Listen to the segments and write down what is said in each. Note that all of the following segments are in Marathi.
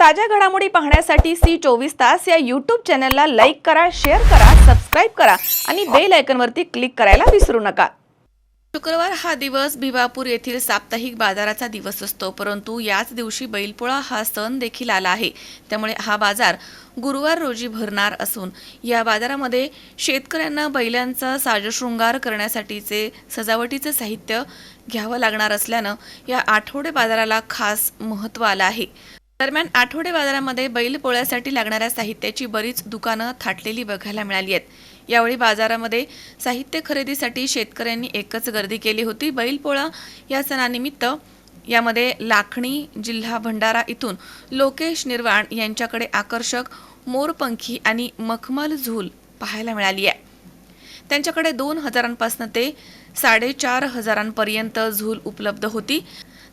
ताज्या घडामोडी पाहण्यासाठी सी चोवीस तास या यूट्यूब चॅनलला लाईक करा शेअर करा सबस्क्राईब करा आणि बेल आयकनवरती क्लिक करायला विसरू नका. शुक्रवार हा दिवस भिवापूर येथील साप्ताहिक बाजाराचा दिवस असतो परंतु याच दिवशी बैलपोळा हा सण देखील आला आहे. त्यामुळे हा बाजार गुरुवार रोजी भरणार असून या बाजारामध्ये शेतकऱ्यांना बैलांचा साजशृंगार करण्यासाठीचे सजावटीचे साहित्य घ्यावं लागणार असल्यानं या आठवडे बाजाराला खास महत्त्व आलं आहे. दरम्यान आठवडे बाजारामध्ये बैल पोळ्यासाठी लागणाऱ्या साहित्याची बरीच दुकानं थाटलेली बघायला मिळाली आहेत. यावेळी बाजारामध्ये साहित्य खरेदीसाठी शेतकऱ्यांनी एकच गर्दी केली होती. बैलपोळा या सणानिमित्त यामध्ये लाखणी जिल्हा भंडारा इथून लोकेश निर्वाण यांच्याकडे आकर्षक मोरपंखी आणि मखमल झूल पाहायला मिळाली आहे. त्यांच्याकडे दोन हजारांपासून ते साडेचार हजारांपर्यंत झूल उपलब्ध होती.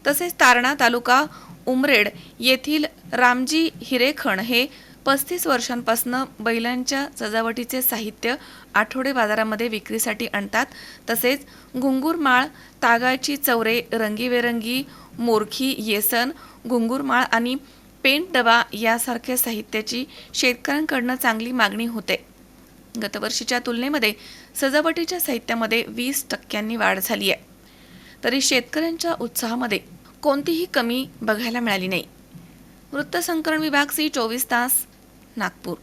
तसेच तारणा तालुका उमरेड येथील रामजी हिरेखण हे पस्तीस वर्षांपासून बैलांच्या सजावटीचे साहित्य आठवडे बाजारामध्ये विक्रीसाठी आणतात. तसेच घुंगूरमाळ तागाची चवरे रंगीबेरंगी मोरखी येसन घुंगूरमाळ आणि पेंट डबा यासारख्या साहित्याची शेतकऱ्यांकडनं चांगली मागणी होते. गतवर्षीच्या तुलनेमध्ये सजावटीच्या साहित्यामध्ये वीस टक्क्यांनी वाढ झाली आहे. तरी शेतकऱ्यांच्या उत्साहामध्ये कोणतीही कमी बघायला मिळाली नाही. वृत्तसंकलन विभाग सी चोवीस तास नागपूर.